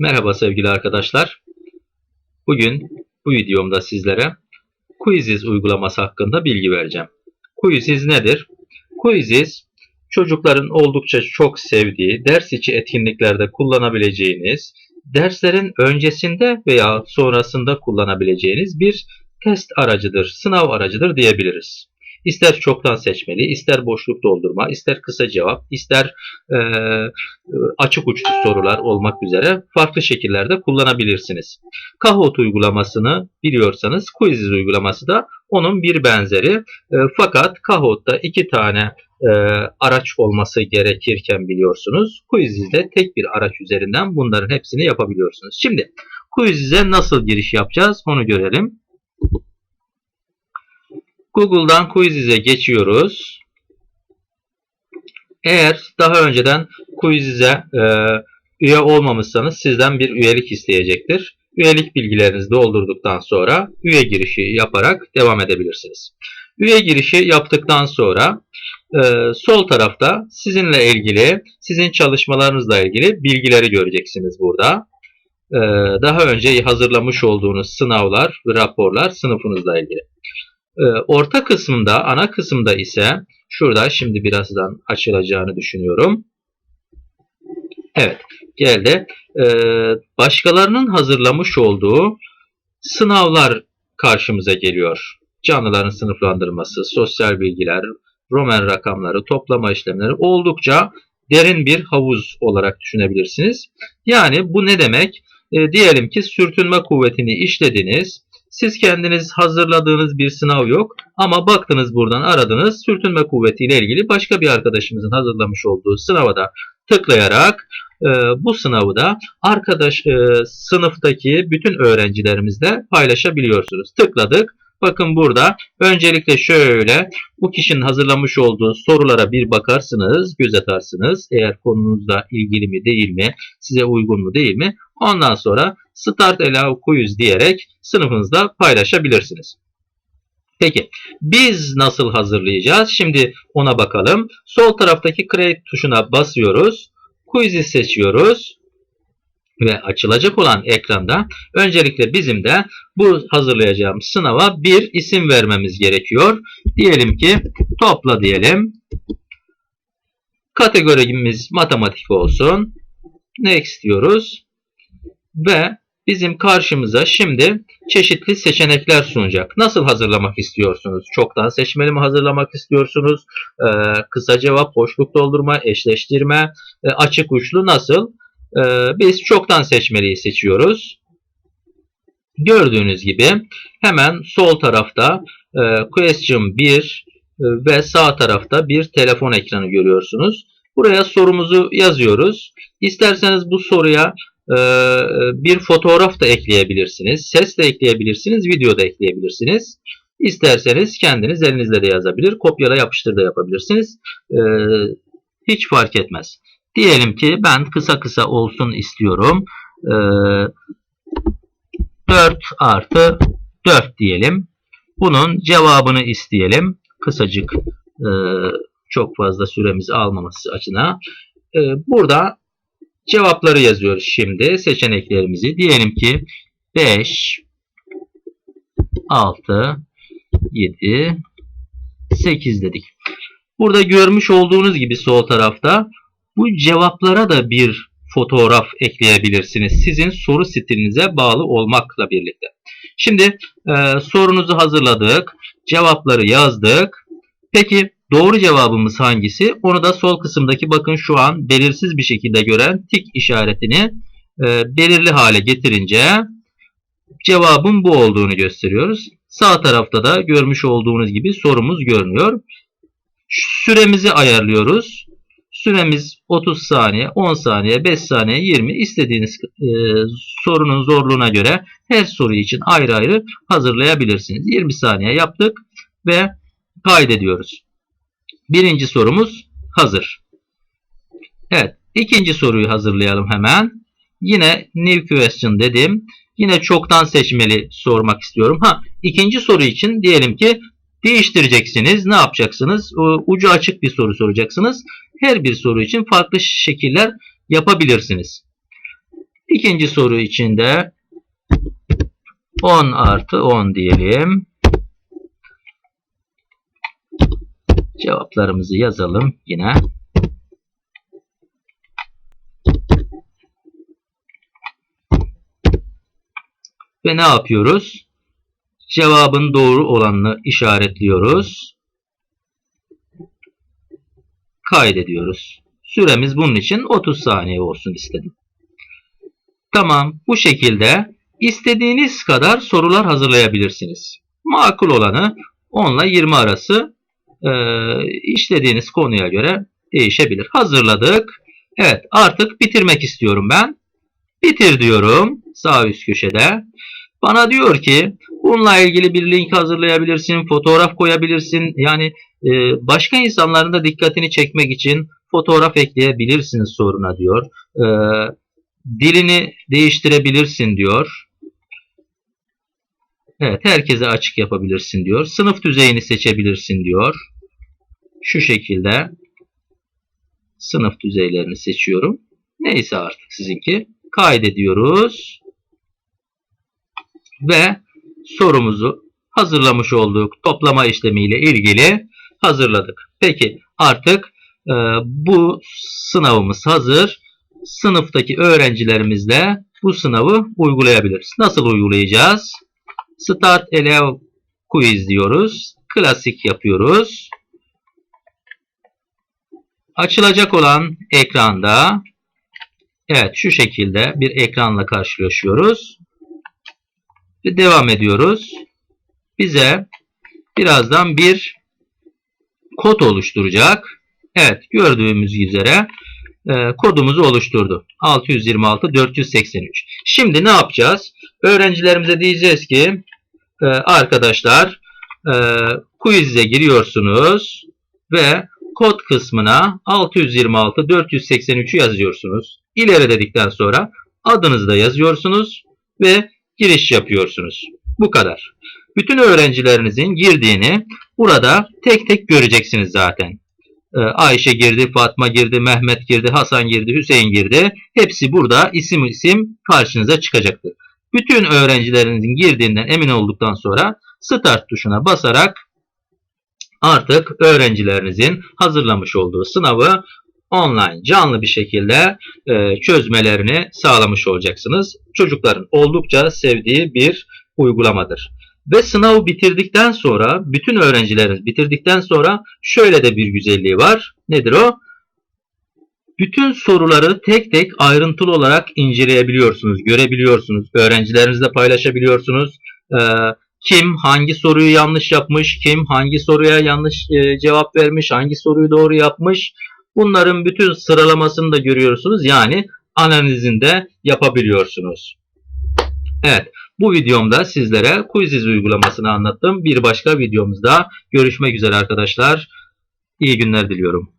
Merhaba sevgili arkadaşlar. Bugün bu videomda sizlere Quizzes uygulaması hakkında bilgi vereceğim. Quizzes nedir? Quizzes çocukların oldukça çok sevdiği, ders içi etkinliklerde kullanabileceğiniz, derslerin öncesinde veya sonrasında kullanabileceğiniz bir test aracıdır, sınav aracıdır diyebiliriz. İster çoktan seçmeli, ister boşluk doldurma, ister kısa cevap, ister e, açık uçlu sorular olmak üzere farklı şekillerde kullanabilirsiniz. Kahoot uygulamasını biliyorsanız Quizzes uygulaması da onun bir benzeri. E, fakat Kahoot'ta iki tane e, araç olması gerekirken biliyorsunuz. Quiziz'de tek bir araç üzerinden bunların hepsini yapabiliyorsunuz. Şimdi Quiziz'e nasıl giriş yapacağız onu görelim. Google'dan Quiziz'e geçiyoruz. Eğer daha önceden Quiziz'e e, üye olmamışsanız sizden bir üyelik isteyecektir. Üyelik bilgilerinizi doldurduktan sonra üye girişi yaparak devam edebilirsiniz. Üye girişi yaptıktan sonra e, sol tarafta sizinle ilgili, sizin çalışmalarınızla ilgili bilgileri göreceksiniz burada. E, daha önce hazırlamış olduğunuz sınavlar raporlar sınıfınızla ilgili. E, orta kısmında, ana kısımda ise şurada şimdi birazdan açılacağını düşünüyorum. Evet, geldi. E, başkalarının hazırlamış olduğu sınavlar karşımıza geliyor. Canlıların sınıflandırması, sosyal bilgiler, Roman rakamları, toplama işlemleri oldukça derin bir havuz olarak düşünebilirsiniz. Yani bu ne demek? E, diyelim ki sürtünme kuvvetini işlediniz. Siz kendiniz hazırladığınız bir sınav yok ama baktınız buradan aradınız sürtünme kuvveti ile ilgili başka bir arkadaşımızın hazırlamış olduğu sınava da tıklayarak e, bu sınavı da arkadaş e, sınıftaki bütün öğrencilerimizle paylaşabiliyorsunuz. Tıkladık. Bakın burada öncelikle şöyle bu kişinin hazırlamış olduğu sorulara bir bakarsınız, göz atarsınız. Eğer konunuzla ilgili mi değil mi, size uygun mu değil mi? Ondan sonra Start Allow Quiz diyerek sınıfınızda paylaşabilirsiniz. Peki biz nasıl hazırlayacağız? Şimdi ona bakalım. Sol taraftaki Create tuşuna basıyoruz. Quiz'i seçiyoruz ve açılacak olan ekranda öncelikle bizim de bu hazırlayacağımız sınava bir isim vermemiz gerekiyor. Diyelim ki topla diyelim. Kategorimiz matematik olsun. Next diyoruz. Ve bizim karşımıza şimdi çeşitli seçenekler sunacak. Nasıl hazırlamak istiyorsunuz? Çoktan seçmeli mi hazırlamak istiyorsunuz? Ee, kısa cevap, boşluk doldurma, eşleştirme, e, açık uçlu nasıl? Ee, biz çoktan seçmeliyi seçiyoruz. Gördüğünüz gibi hemen sol tarafta e, question 1 e, ve sağ tarafta bir telefon ekranı görüyorsunuz. Buraya sorumuzu yazıyoruz. İsterseniz bu soruya bir fotoğraf da ekleyebilirsiniz. Ses de ekleyebilirsiniz. Video da ekleyebilirsiniz. İsterseniz kendiniz elinizle de yazabilir. Kopyala yapıştır da yapabilirsiniz. E, hiç fark etmez. Diyelim ki ben kısa kısa olsun istiyorum. E, 4 artı 4 diyelim. Bunun cevabını isteyelim. Kısacık çok fazla süremizi almaması açına. Burada cevapları yazıyoruz şimdi. Seçeneklerimizi. Diyelim ki 5, 6, 7, 8 dedik. Burada görmüş olduğunuz gibi sol tarafta bu cevaplara da bir fotoğraf ekleyebilirsiniz. Sizin soru stilinize bağlı olmakla birlikte. Şimdi e, sorunuzu hazırladık. Cevapları yazdık. Peki doğru cevabımız hangisi? Onu da sol kısımdaki bakın şu an belirsiz bir şekilde gören tik işaretini e, belirli hale getirince cevabın bu olduğunu gösteriyoruz. Sağ tarafta da görmüş olduğunuz gibi sorumuz görünüyor. Süremizi ayarlıyoruz. Süremiz 30 saniye, 10 saniye, 5 saniye, 20 istediğiniz e, sorunun zorluğuna göre her soru için ayrı ayrı hazırlayabilirsiniz. 20 saniye yaptık ve kaydediyoruz. Birinci sorumuz hazır. Evet, ikinci soruyu hazırlayalım hemen. Yine new question dedim. Yine çoktan seçmeli sormak istiyorum. Ha, ikinci soru için diyelim ki değiştireceksiniz. Ne yapacaksınız? Ucu açık bir soru soracaksınız. Her bir soru için farklı şekiller yapabilirsiniz. İkinci soru için de 10 artı 10 diyelim. Cevaplarımızı yazalım yine. Ve ne yapıyoruz? Cevabın doğru olanını işaretliyoruz. Kaydediyoruz. Süremiz bunun için 30 saniye olsun istedim. Tamam bu şekilde istediğiniz kadar sorular hazırlayabilirsiniz. Makul olanı 10 ile 20 arası e, işlediğiniz konuya göre değişebilir. Hazırladık. Evet artık bitirmek istiyorum ben. Bitir diyorum sağ üst köşede. Bana diyor ki bununla ilgili bir link hazırlayabilirsin, fotoğraf koyabilirsin. Yani e, başka insanların da dikkatini çekmek için fotoğraf ekleyebilirsiniz soruna diyor. E, dilini değiştirebilirsin diyor. Evet herkese açık yapabilirsin diyor. Sınıf düzeyini seçebilirsin diyor. Şu şekilde sınıf düzeylerini seçiyorum. Neyse artık sizinki. Kaydediyoruz. Ve sorumuzu hazırlamış olduk. Toplama işlemiyle ilgili hazırladık. Peki artık e, bu sınavımız hazır. Sınıftaki öğrencilerimizle bu sınavı uygulayabiliriz. Nasıl uygulayacağız? Start Elev Quiz diyoruz. Klasik yapıyoruz. Açılacak olan ekranda evet şu şekilde bir ekranla karşılaşıyoruz. Ve devam ediyoruz. Bize birazdan bir kod oluşturacak. Evet gördüğümüz üzere e, kodumuzu oluşturdu. 626 483. Şimdi ne yapacağız? Öğrencilerimize diyeceğiz ki e, arkadaşlar e, quiz'e giriyorsunuz ve kod kısmına 626 483'ü yazıyorsunuz. İleri dedikten sonra adınızı da yazıyorsunuz ve giriş yapıyorsunuz. Bu kadar. Bütün öğrencilerinizin girdiğini burada tek tek göreceksiniz zaten. Ee, Ayşe girdi, Fatma girdi, Mehmet girdi, Hasan girdi, Hüseyin girdi. Hepsi burada isim isim karşınıza çıkacaktır. Bütün öğrencilerinizin girdiğinden emin olduktan sonra Start tuşuna basarak artık öğrencilerinizin hazırlamış olduğu sınavı online canlı bir şekilde e, çözmelerini sağlamış olacaksınız. Çocukların oldukça sevdiği bir uygulamadır. Ve sınavı bitirdikten sonra, bütün öğrencileriniz bitirdikten sonra şöyle de bir güzelliği var. Nedir o? Bütün soruları tek tek ayrıntılı olarak inceleyebiliyorsunuz, görebiliyorsunuz. Öğrencilerinizle paylaşabiliyorsunuz. Ee, kim hangi soruyu yanlış yapmış, kim hangi soruya yanlış e, cevap vermiş, hangi soruyu doğru yapmış. Bunların bütün sıralamasını da görüyorsunuz. Yani analizini de yapabiliyorsunuz. Evet, bu videomda sizlere Quiziz uygulamasını anlattım. Bir başka videomuzda görüşmek üzere arkadaşlar. İyi günler diliyorum.